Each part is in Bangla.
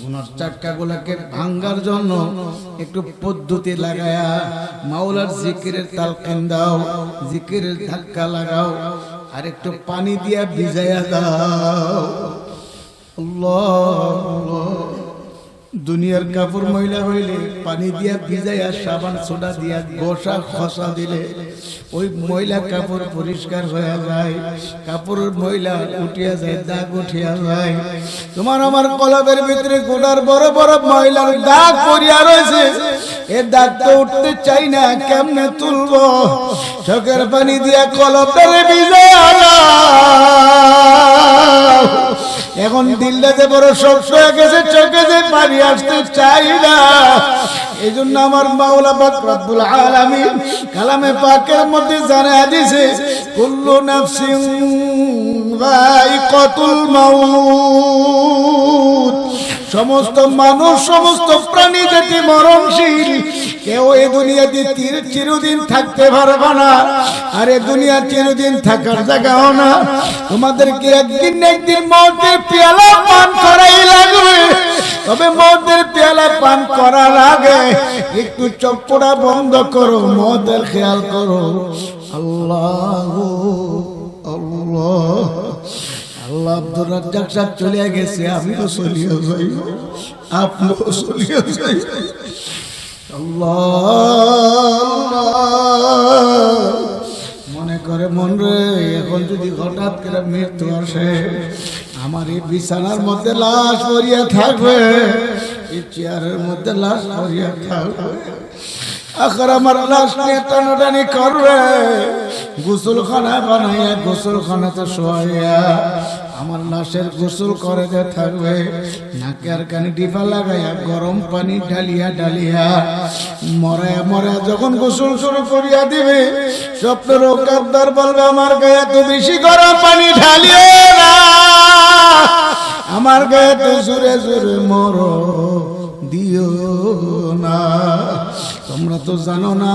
গুনার চাক্কা গুলাকে ভাঙ্গার জন্য একটু পদ্ধতি লাগায়া মাওলার জিকিরের তালকান দাও, জিকিরের ধাক্কা লাগাও, আর একটু পানি দিয়া ভিজাইয়া দাও আল্লাহ। দুনিয়ার কাপড় ময়লা হইলে পানি দিয়া ভিজাইয়া সাবান সোডা দিয়া গোসা খসা দিলে ওই ময়লা কাপড় পরিষ্কার হয়ে যায়, কাপড়ের ময়লা উঠিয়া যায়, দাগ উঠিয়া যায়। তোমার আমার কলবের ভিতরে গোটার বড় বড় ময়লার দাগ পড়িয়া রয়েছে। এ দাগ তো উঠতে চাই না, কেমনে তুলবো? চোখের পানি দিয়া কলবের ভিজাইয়া। এখন দিল্লাতে বড় শক্ত হয়ে গেছে, চোখে যে পানি আসতে চাই না। এই জন্য আমার মাওলা পাক রব্বুল আলামিন কালামে পাকের মধ্যে জানা দিছে কুল্লু নাফসিন যায়িকাতুল মাউত। সমস্ত মানুষ, সমস্ত প্রাণী জাতি মরণশীল। কেউ এই দুনিয়াতে চির- চিরদিন থাকতে পারবে না। আর এই দুনিয়া চিরদিন থাকার জায়গাও না। তোমাদেরকে একদিন একদিন মৌতের পেয়ালা পান করাই লাগবে। তবে মৌতের পেয়ালা পান করা লাগে। একটু চপ্পড়া বন্ধ করো মদের খেয়াল করো। আল্লাহ আল্লাহ। আল্লাহ আব্দুর রাজ্জাক সাহেব চলে গেছে, আমিও চলিয়ে যাই আপনিও চলিয়ে যাই মনে করে মন রে, এখন যদি হঠাৎ করে মৃত্যু আসে, আমার এই বিছানার মধ্যে লাশ পরিয়া থাকবে, এই চেয়ারের মধ্যে লাশ পরিয়া থাকবে। আখর আমার লাশ নিয়ে টানাটানি করবে, গোসলখানা বানাইয়া গোসলখানাতে শোয়াইয়া আমার লাশের গোসল করে যে থাকবে। নাকে আর কানে ডিপা লাগাইয়া গরম পানি ঢালিয়া ঢালিয়া মরে মরে যখন গোসল শুরু করিয়া দিবে, স্বপ্নের কাপদার বলবে, আমার গায়ে তো বেশি গরম পানি ঢালিয়ে না। আমার গায়ে তো জোরে জোরে মরো দিও না। তোমরা তো জানো না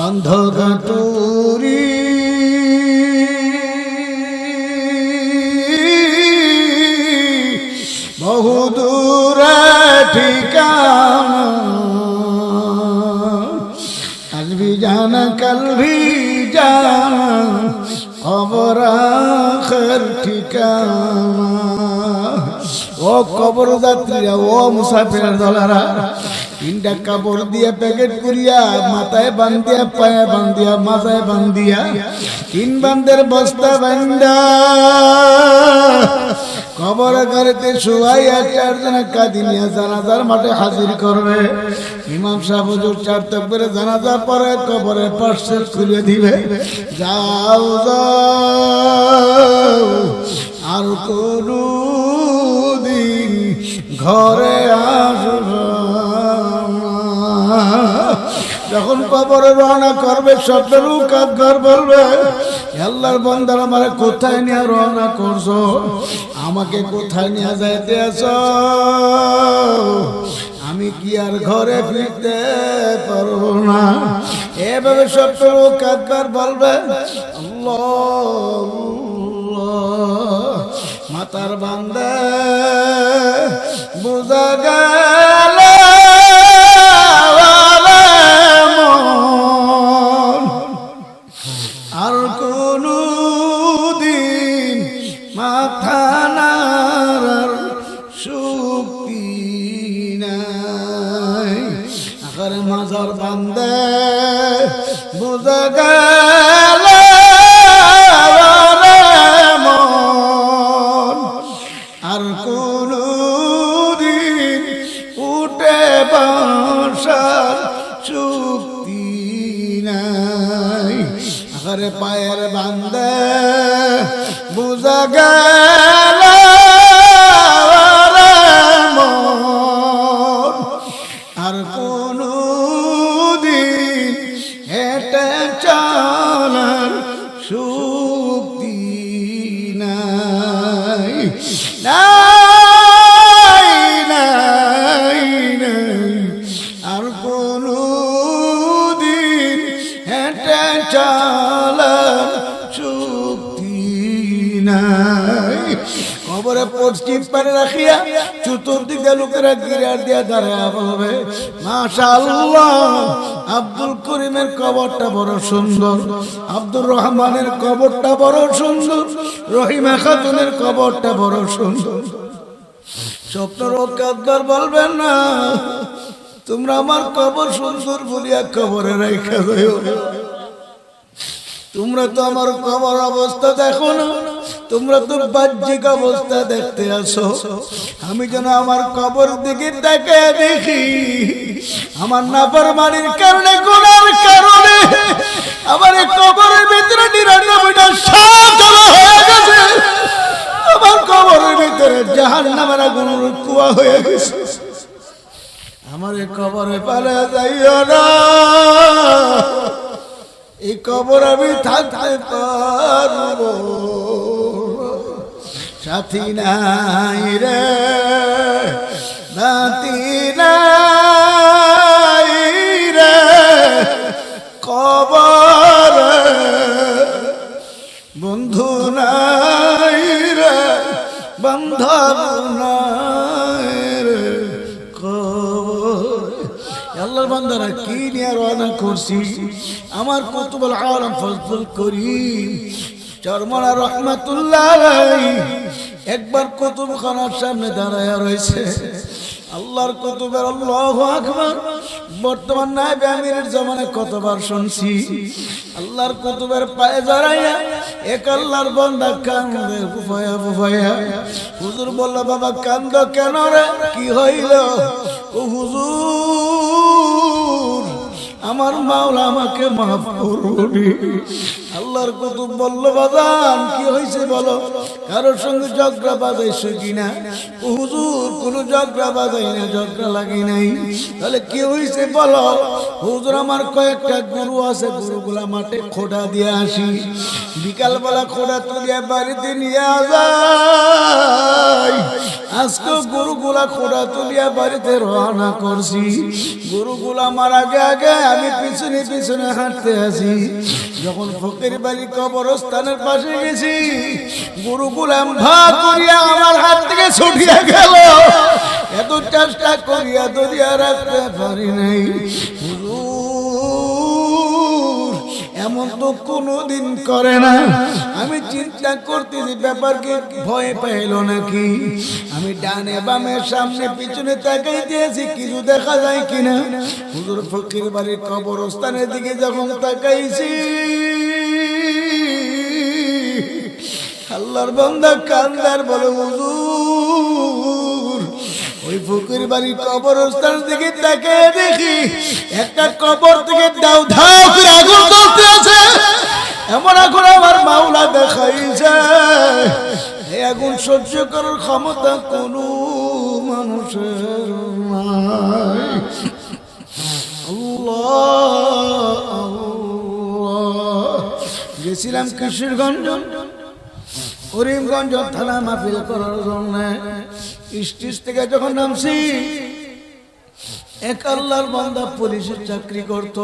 বান্ধগাটুরি বহু দূরে ঠিকানা। আজ ভি জানা কাল ভি জানা খবর আখর ঠিকানা। ও কবর যাত্রীরা ও মুসাফির দলারা, তিনটা কাপড় দিয়ে প্যাকেট করিয়া, মাথায় বান্ধিয়া, পায়ে বান্ধিয়া, মাথায় বান্ধিয়া, তিন বান্ধের বস্তা বান্ধা কবর ঘরেতে শুয়াইয়া চারজনে কাদিনিয়া জানাজার মাঠে হাজির করবে। ইমাম সাহেব হুজুর চার তকবরে জানাজা পরে কবরে পার্সেল খুলে দিবে। যাও যাও, আর দিন ঘরে। যখন কবরে রওনা করবে, স্বপ্নের উকাত ঘর বলবে, আল্লাহর বন্দার আমার কোথায় নিয়ে রওনা করছ? আমাকে কোথায় নিয়ে যাইতে আছো? আমি কি আর ঘরে ফিরতে পারব না? এভাবে উকাত ঘর বলবে মাতার বান্দা Muzaffar. লোকেরা গিরার দিয়া বলবে মাশাআল্লাহ, আব্দুল করিমের কবরটা বড় সুন্দর, আব্দুর রহমানের কবরটা বড় সুন্দর, রহিমা খাতুনের কবরটা বড় সুন্দর। স্বপ্নের কাদ্দার বলবেন না, তোমরা আমার কবর সুন্দর বলিয়া কবরে রেখে দেও তোমরা তো আমার কবর অবস্থা দেখো না। তোমরা তো বাহ্যিক অবস্থা দেখতে আসো। আমি যেন আমার কবর দিকে দেখে দেখি। আমার নাফরমানির কারণে, গুনার কারণে আমার কবরের ভিতরে নিরানব্বইটা সাত হয়ে গেছে। আমার কবরের ভিতরে জাহান নামের আগুন কুয়া হয়ে গেছে। আমার কবরে পালে যাইও না। এই কবর আমি থাকতে পারব। সাথী নাই রে, নাতি নাই রে, কবর, বন্ধু নাই রে বান্ধব নাই। আল্লাহর বান্দারা, কি নিয়ে রওনা করছি? আমার কতবল আলম ফজল করি চরমরা রহমাতুল্লাহ একবার কতব খানার সামনে দাঁড়ায় রয়েছে। আল্লাহর কুতুবের আল্লাহ আকবার। বর্তমান নাইবে আমিরের জমানে কতবার শুনছি, আল্লাহর কুতুবের পায়ে জড়াইয়া এক আল্লাহর বান্দা কান্দে বুফায়া বুফায়া হুজুর বলল, বাবা, কান্দ কেন রে? কি হইল? ও হুজুর, আমার মাওলা আমাকে মাফ করুনি। আল্লাহর কুতুব বলল, বাজান, কি হয়েছে বলো? কারোর সঙ্গে ঝগড়া বাজাইছো কিনা? হুজুর, কোন ঝগড়া বাজাই না, ঝগড়া লাগি নাই। তাহলে কি হয়েছে বলো? হুজুর, আমার কয়েকটা গরু আছে, গরুগুলা মাঠে খোটা দিয়ে আসি। বিকালবেলা খোটা তুলিয়া বাড়িতে নিয়ে যাই আজকে গরুগুলা খোড়া তুলিয়া বাড়িতে রওনা করছি। গরুগুলা আমার আগে আগে আমি পিছনে পিছনে হাঁটতে আসি। যখন ফকির বাড়ি কবরস্থানের পাশে গেছি। গরুগুলা ভাগ করিয়া আমার হাত থেকে ছুটিয়া গেল। এত চেষ্টা করিয়া দরিয়া রাখতে পারি নাই। এমন তো কোনোদিন করে না। আমি চিন্তা করতেছি, ব্যাপারকে ভয় পাইল নাকি? আমি ডানে বামে সামনে পিছনে তাকাই দিয়েছি কিছু দেখা যায় কিনা? হুজুর ফকির বাড়ির কবরস্থানের দিকে যখন তাকাইছি আল্লাহর বান্দা কান্দার বলে, হুজুর, ওই ফকির বাড়ির কবরস্থান দিকে তাকে দেখি, একটা কবর থেকে দাও, ধাও করে আগুন জ্বলতে আছে। এমন আগুন আমার মাওলা দেখাইছে। এই আগুন সহ্য করার ক্ষমতা কোনো মানুষের নাই। আল্লাহ। গেছিলাম কিশোরগঞ্জ। করিমগঞ্জ থানা মাহফিল করার জন্য স্টেজ থেকে যখন নামছি, এক আল্লাহর বান্দা পুলিশের চাকরি করত।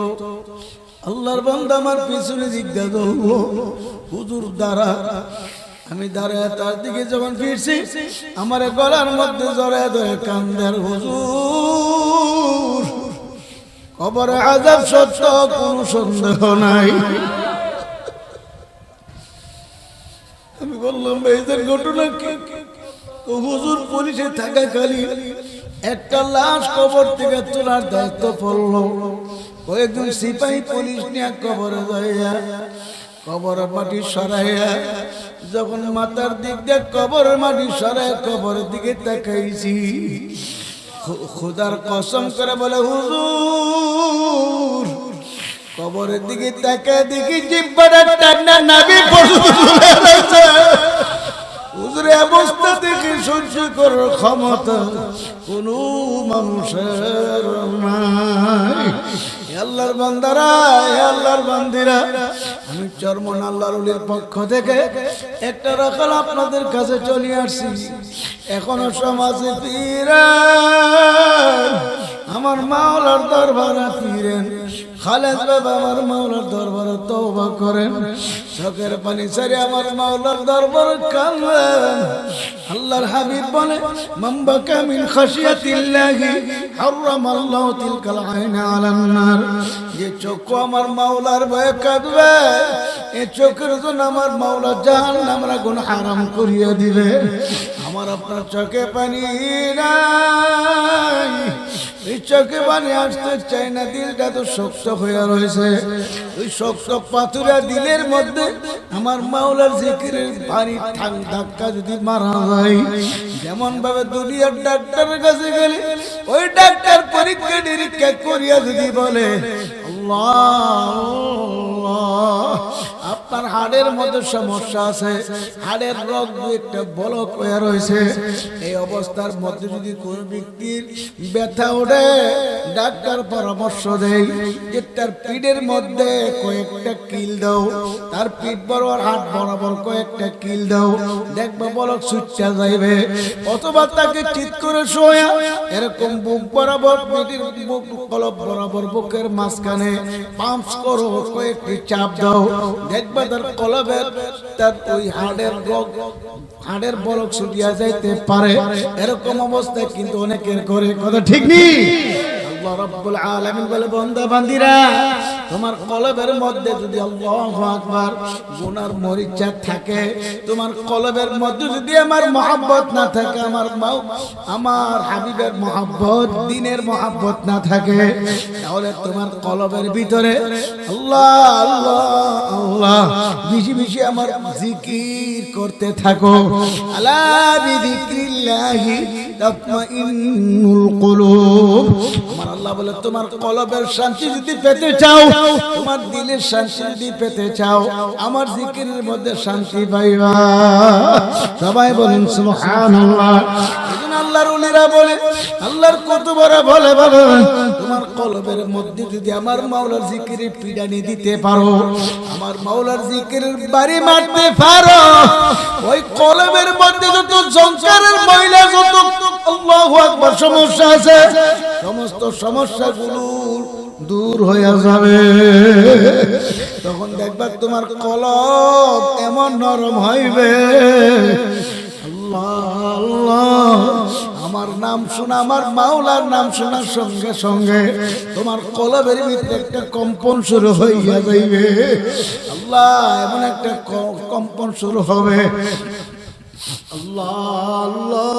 আল্লাহর বান্দা আমার পিছনে জিজ্ঞা ধরলো হুজুর দ্বারা আমি দাঁড়ায় তার দিকে যখন ফিরছি, আমার গলার মধ্যে জড়ায় ধরে কান্দার, হুজুর, কবরে আজাব সত্য, কোনো সন্দেহ নাই। বললাম এইদের ঘটনা কি? হুজুর পুলিশে থাকাকালী একটা লাশ কবর থেকে তোলার দায়িত্ব পড়ল। কয়েকজন সিপাহী পুলিশ নিয়ে কবরে যাইয়া, কবর মাটি সরাইয়া, যখন মাথার দিক দিয়ে কবর মাটি সরাই কবরের দিকে তাকাইছি খুদার কসম করে বলে, হুজুর, কবরের দিকে তাকায় দেখি জিব্বাটা টান্না নাবি পর্যন্ত চলে যাচ্ছে হুজুরে অবস্থা করার ক্ষমতা কোন মানুষের নাই। আল্লাহর বান্দারা আল্লাহর বান্দিরা, আমি চরমন আল্লাহর পক্ষ থেকে একটা রাখাল আপনাদের কাছে চলে আসছি। এখনও সমাজে ফিরে আমার মাওলার দরবারে ফিরেন। খালেদ বাবা আমার মাওলার দরবারে তওবা করেন। চোখের পানি সারি আমার মাওলার দরবারে কাঁদেন। আল্লাহর হাবিব বলে মাম্বাকা মিন খাশিয়াতিল্লাহি হারামাল্লাহু তিলকাল আইনা আলান নার। যে চোখ আমার মাওলার ভয়ে কাঁদবে। এ চোখের জন্য আমার মাওলা জাহান্নামের আগুন হারাম করিয়া দিবে। আমার আপনার চোখে পানি নাই। এই চোখে পানি আসতে চাই না, দিলটা তো শক্ত হয়ে রয়েছে। ওই শক্ত পাথুরা দিলের মধ্যে আমার মাওলার জিকিরের পানি ঠাং ধাক্কা যদি মারা যায় যেমন ভাবে দুনিয়ার ডাক্তারের কাছে গেলে ওই ডাক্তার পরীক্ষা নিরীক্ষা করিয়া যদি বলে আল্লাহ আপনার হাড়ের মধ্যে সমস্যা আছে। হাড়ের রোগ দু একটা বলক হয়ে রয়েছে। এই অবস্থার মধ্যে যদি কোন ব্যক্তির ব্যথা ওঠে, ডাক্তার পরামর্শ দেয় যে তার পিঠের মধ্যে কয়েকটা কিল দাও, তার পিঠ বরাবর হাত বরাবর কয়েকটা কিল দাও, দেখবে বলক সুচ্চা যাইবে। অথবা তাকে ঠিক করে শোয়া, এরকম বুক বরাবর, পিঠের বুক কলপ বরাবর বুকের মাঝখানে পাম্পস করো, কয়েকটি চাপ দাও, দেখবে বলক ছুটিয়া যাইতে পারে। এরকম অবস্থায় কিন্তু অনেকের করে কথা ঠিক নেই। আল্লাহ রাব্বুল আলামিন বলে, বান্দা, বান্দিরা তোমার কলবের মধ্যে যদি আল্লাহু আকবার গুনার মরিচা থাকে, তোমার কলবের মধ্যে যদি আমার মহব্বত না থাকে, আমার মাও, আমার হাবিবের মহব্বত, দিনের মহব্বত না থাকে, তাহলে তোমার কলবের ভিতরে আল্লাহ আল্লাহ আল্লাহ বেশি বেশি আমার জিকির করতে থাকো। আলা বিযিক্রিল্লাহি তাতমাইন্নুল কুলুব। আমার আল্লাহ বলে, তোমার কলবের শান্তি যদি পেতে চাও তোমার দিলের শান্তি পেতে চাও, আমার জিকিরের মধ্যে শান্তি পাইবা। সবাই বলেন, সুবহানাল্লাহ। যদি আমার দিতে পারো, আমার বাড়ি মারতে পারো, ওই মধ্যে সংসারের সমস্যা আছে, সমস্ত সমস্যাগুলো দূর হয়ে যাবে। তখন দেখবা তোমার কলব এমন নরম হইবে। আমার নাম শোনা, আমার মাওলার নাম শোনার সঙ্গে সঙ্গে তোমার কলবের ভিতরে একটা কম্পন শুরু হইয়া যাইবে। আল্লাহ, এমন একটা কম্পন শুরু হবে। আল্লাহ আল্লাহ।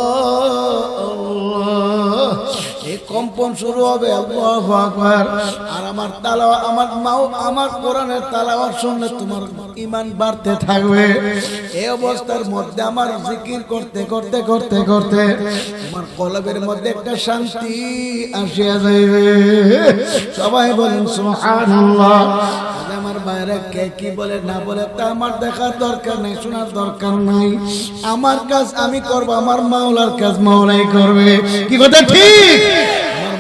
কম্পন শুরু হবে আর আমার তালাওয়া আমার মাও, আমার কোরআনের তালাওয়াত শুনলে তোমার ঈমান বাড়তে থাকবে। এই অবস্থার মধ্যে আমার জিকির করতে করতে করতে করতে আমার কলবের মধ্যে একটা শান্তি আসিয়া যাইবে। সবাই বলেন, সুবহানাল্লাহ। আমার বাইরে কে কি বলে না বলে তা আমার দেখার দরকার নেই, শোনার দরকার নাই। আমার কাজ আমি করব, আমার মাওলার কাজ মাওলাই করবে। কি কথা, ঠিক?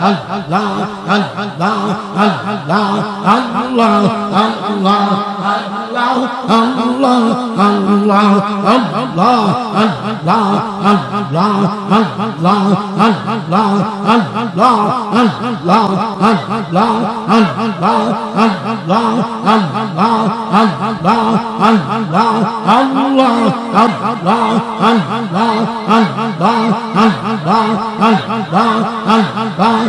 Allah,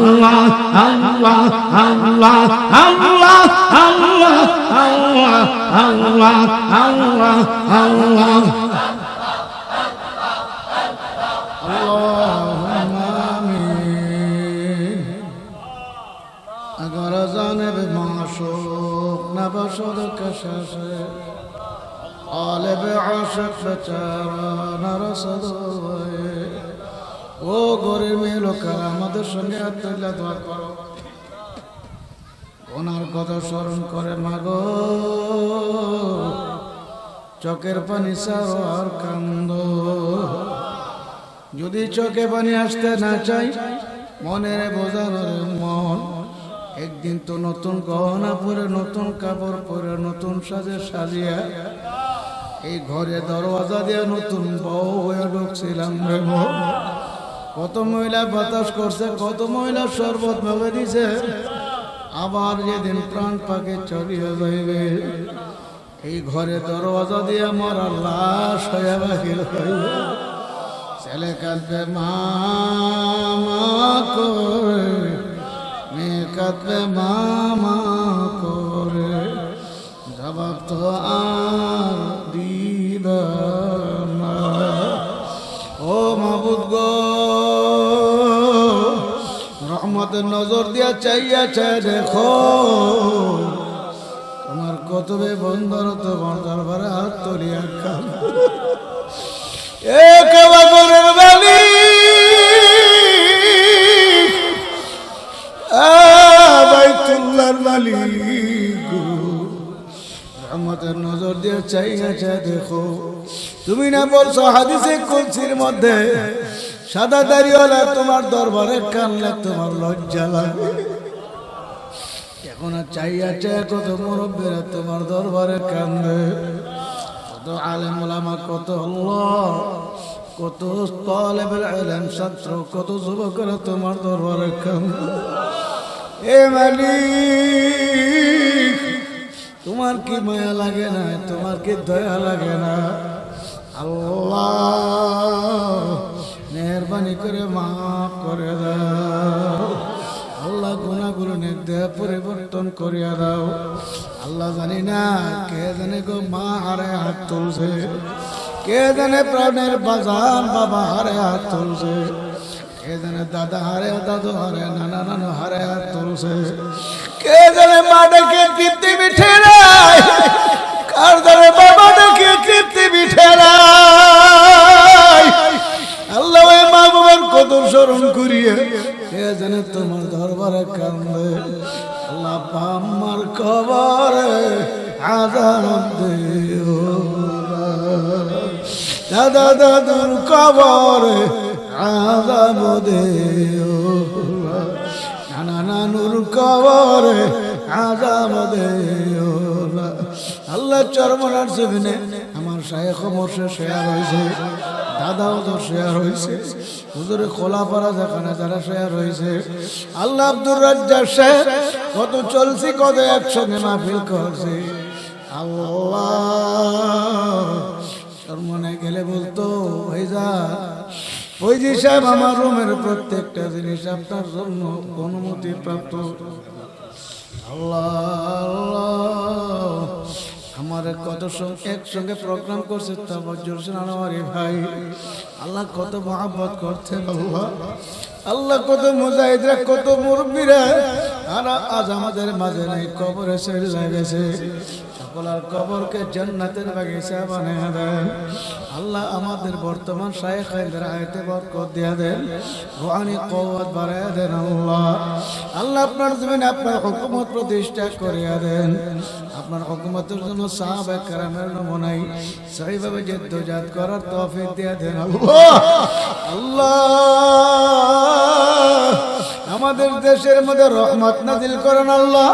Allah, Allah, Allah, Allah, Allah, Allah, Allah, Allah, Allah. اللهم آمين اگر جانب معشوق نباشد کشش قالب عاشق বেচারা নরসদ ও গরিবী লোকেরা, আমাদের সঙ্গে হাত তুলে দোয়া করো। ওনার কথা স্মরণ করে মাগো চোখের পানি সারো আর কান্দ। যদি চোখে পানি আসতে না চাই মনের বোঝানোর মন। একদিন তো নতুন গহনা পরে, নতুন কাপড় পরে, নতুন সাজে সাজিয়া, এই ঘরে দরওয়াজা দিয়ে নতুন বউ হয়ে ঢুকছিলাম রে। কত মহিলা বাতাস করছে, কত মহিলা শরবত ভেবে দিছে। আবার যেদিন প্রাণ পাকে চলিয়ে যাইবে এই ঘরে দরওয়াজা দিয়ে আমার লাশ হয়ে বাহির হইবে। ছেলে কাঁদবে মামা করে। মেয়ে কাঁদবে মামা করে। জবাব তো আর রহমতের নজর দিয়া চাইয়া চাই দেখো। তোমার কতবে বন্ধর তোমার দরবারে হাত তলিয়া খান এ কাবাগরের বালি বাইতুল্লাহর মালিক রহমতের নজর দিয়ে চাইয়া চাই দেখো। তুমি না বলছো হাদিসে কুলসির মধ্যে সাদা দাড়িওয়ালা, তোমার দরবারে কানলে তোমার লজ্জা লাগে। এখন আর চাই কত মুরব্বীরা তোমার দরবারে কান্দে কত আলেম ওলামা, কত আল্লাহ, কত তালেবের আলেম ছাত্র, কত যুবকরা তোমার দরবারে কান্দে এ মালিক, তোমার কি মায়া লাগে না? তোমার কি দয়া লাগে না? আল্লাহ মেহরবানি করে মাফ করে দাও। আল্লাহ গুণাগুলো দেহ পরিবর্তন করিয়া দাও। আল্লাহ জানি না কে জানে গো মা হারে হাত তুলছে। কে জানে প্রাণের বাজান বাবা হারে হাত তুলছে। কে জানে দাদা হারে, দাদু হারে, নানা নানু হারে হাত তুলছে। কে জানে মা ডেকে তৃপ্তি মিঠে কার জানে বাবা ডেকে তৃপ্তি মিঠে কত স্মরণ করিয়ে কে তোমার দরবারে কান্দে? আল্লাহ আমার কবরে দাদা দাদুর কবরে দিও। নানা নানুর কবরে দিও। আল্লাহ চরমনার জমিনে আমার শায়েখ বসে শেয়ার হয়েছে। দাদাও তো শেয়ার হয়েছে হুজুরে খোলা পাড়া যেখানে যারা শেয়ার হয়েছে আল্লাহ আব্দুর রাজ্জাক শেখ কত চলছি, কত একসঙ্গে মাহফিল করছে। আল্লাহ মনে গেলে বলতো ওই যা, ওই যে সাহেব, আমার রুমের প্রত্যেকটা জিনিস আপনার জন্য অনুমতি প্রাপ্ত আল্লাহ আল্লাহ। আমার কত একসঙ্গে প্রোগ্রাম করছে আনোয়ারি ভাই। আল্লাহ কত মহাব্বত করছে আল্লাহ আল্লাহ কত মুজাহিদরা কত মুরব্বীরা আর আজ আমাদের মাঝে নাই, কবরে ছেড়ে গেছে সকলার কবরকে জান্নাতের বাগিচা বানিয়ে দেন। আল্লাহ আমাদের বর্তমান শায়েখদের আয়তে বরকত দিয়া দেন। রুহানি কওয়াত বাড়াইয়া দেন আল্লাহ। আল্লাহ আপনার জমিনে আপনার হুকুমত প্রতিষ্ঠা করিয়া দেন। আপনার হুকুমতের জন্য সাহাবে কারামের নমুনাই সহিভাবে জেদ্দজাত করার তৌফিক দিয়া দেন আল্লাহ। আল্লাহ, আমাদের দেশের মধ্যে রহমত নাজিল করেন আল্লাহ।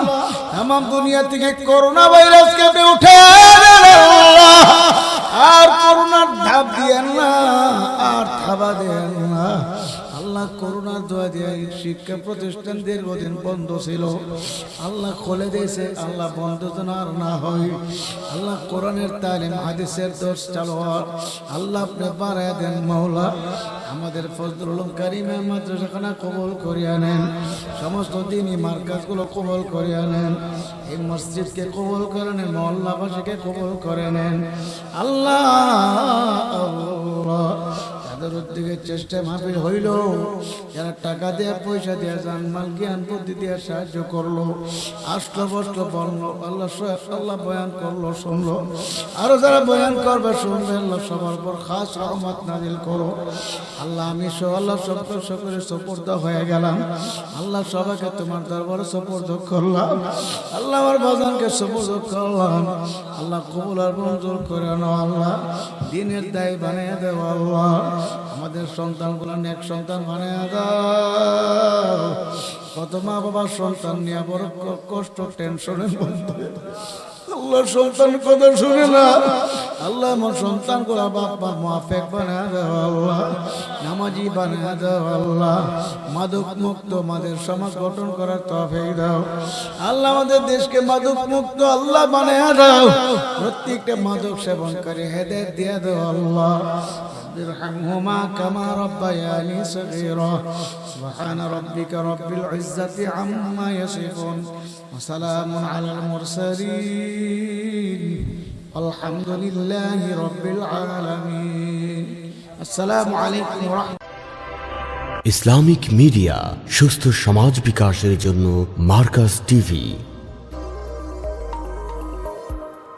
তাম দুনিয়া থেকে করোনা ভাইরাস কেঁপে উঠে। আর করোনার ধাপ দিয়েন না আর থাবা দেন না আল্লাহ করোনার দোয়া দিয়ে শিক্ষা প্রতিষ্ঠান দীর্ঘদিন বন্ধ ছিল। আল্লাহ খুলে দিয়েছে, আল্লাহ বন্ধ যেন আর না হয়। আল্লাহ কোরআনের তালিম, হাদিসের দোষ চালোয়ার আল্লাহ আপনি বাড়ায় দেন, মাওলা। আমাদের ফজলুল কারিমের মাদ্রাসাখানা কবল করিয়া নেন। সমস্ত দিনই মার্কাজগুলো কবল করিয়া নেন। এই মসজিদকে কবল করে নেন, মহল্লাবাসীকে কবল করে নেন। আল্লাহ। তাদের উদ্যোগে চেষ্টা মাফিল হইল। যারা টাকা দেয়া, পয়সা দেয়া যান মাল জ্ঞান, বুদ্ধি দেওয়া সাহায্য করল। আসলো, বসল, বলল আল্লাহ আল্লাহ বয়ান করল, শুনলো। আরও যারা বয়ান করবে, শুনবে, আল্লাহ সবার পর খাস রহমত নাজিল করো। আল্লাহ, আমি সব আল্লাহ সব সকলে সপর্দ হয়ে গেলাম। আল্লাহ সবাইকে তোমার দরবারে সপর্দ করলাম। আল্লাহ আমার বাজানকে সপর্দ করলাম। আল্লাহ কবুল আর মঞ্জুর করে নাও, আল্লাহ। দিনের দায় বানিয়ে দেও, আল্লাহ। আমাদের সন্তানগুলো নেক সন্তান বানিয়ে দাও কত মা বাবার সন্তান নিয়ে বড় কষ্ট টেনশনের মধ্যে। আল্লাহ সন্তান আল্লাহ সন্তানগুলা মাফেক আল্লাহ আল্লাহ, মাদক মুক্ত মাদের সমাজ গঠন দাও। আল্লাহ আমাদের দেশকে মাদক মুক্ত আল্লাহ বানা দাও। প্রত্যেকটা মাদক সেবনকারী হেদায়েত দিয়ে দাও আল্লাহ। ارحمهما كما ربياني صغيرا سبحان ربك رب العزة عما يصفون وسلام على المرسلين الحمد لله رب العالمين السلام عليكم ورحمة ইসলামিক মিডিয়া সুস্থ সমাজ বিকাশের জন্য মার্কাস টিভি